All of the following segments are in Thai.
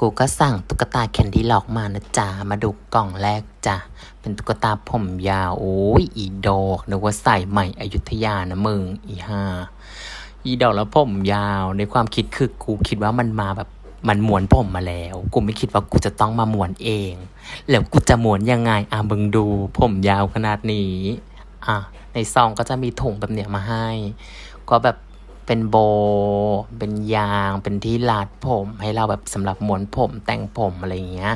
กูก็สั่งตุ๊กตาแคนดี้ล็อกมานะจ๊ะ มาดูกล่องแรกจ้ะ เป็นตุ๊กตาผมยาว โอ้ยอีดอกนึกว่าใส่ใหม่อยุธยานะมึง อีห่าอีดอกแล้วผมยาว ในความคิดคือกูคิดว่ามันมาแบบมันม้วนผมมาแล้ว กูไม่คิดว่ากูจะต้องมาม้วนเอง แล้วกูจะม้วนยังไง อะมึงดูผมยาวขนาดนี้ อะ ในซองก็จะมีถุงแบบเนี้ยมาให้ ก็แบบ เป็นโบ เป็นยาง เป็นที่รัดผม ให้เราแบบสำหรับม้วนผมแต่งผมอะไรเงี้ย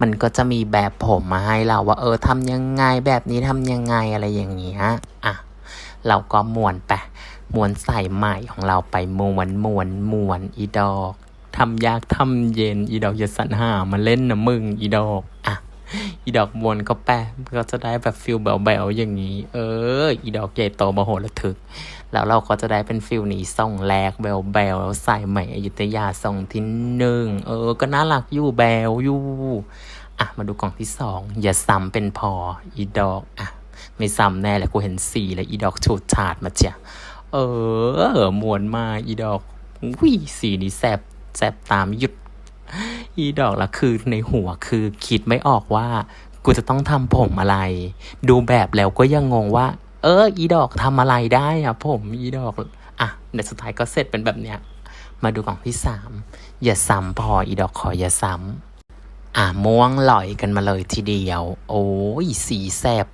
มันก็จะมีแบบผมมาให้เราว่า เออทำยังไงแบบนี้ทำยังไงอะไรอย่างเงี้ยอะเราก็ม้วนไปม้วนใส่ใหม่ของเราไปม้วนม้วนม้วนอีดอกทำยากทำเย็นอีดอกอย่าสรรหามาเล่นนะมึงอีดอกอะ อีดอกมวนก็แปะก็จะได้แบบฟิลแบวๆอย่างนี้ เออ อีดอกใหญ่โตมโหฬารทึก แล้วเราก็จะได้เป็นฟิลนี้ส่งแรกแบวแบวๆแล้วใส่ใหม่อยุธยาส่งที่หนึ่งเออ ก็น่ารักอยู่แบวอยู่อะมาดูกล่องที่สองอย่าซ้ำเป็นพออีดอกอะไม่ซ้ำแน่แหละกูเห็นสีแล้วอีดอกฉูดฉาดมาเจ้ะเออมวนมาอีดอกวิสีนี้แสบแสบตามหยุด อีดอกละคือในหัวคือคิดไม่ออกว่า กูจะต้องทำผมอะไร ดูแบบแล้วก็ยังงงว่า เออ อีดอกทำอะไรได้อะผมอีดอก อะในสุดท้ายก็เสร็จเป็นแบบเนี้ย มาดูกล่องที่สามอย่าซ้ำพออีดอกขออย่าซ้ำอะม่วงลอยกันมาเลยทีเดียว โอ้ยสีแสบ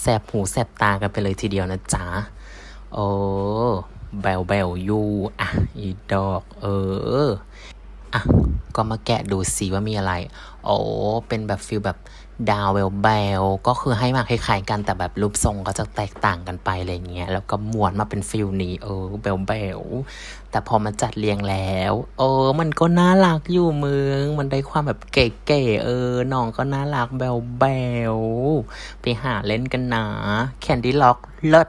แสบหูแสบตากันไปเลยทีเดียวนะจ๊ะโอ้แบวแบวอยู่อะอีดอก เอออะ ก็มาแกะดูสิว่ามีอะไร โอ้เป็นแบบฟิลแบบดาวแววแบวก็คือให้มาคล้ายๆกันแต่แบบรูปทรงก็จะแตกต่างกันไปอะไรเงี้ย แล้วก็ม้วนมาเป็นฟิลนี้เออแบวแบวแต่พอมาจัดเรียงแล้วเออมันก็น่ารักอยู่มึง มันได้ความแบบเก๋ๆเออน้องก็น่ารักแบวแบวไปหาเล่นกันนะแคนดี้ล็อกเลิศ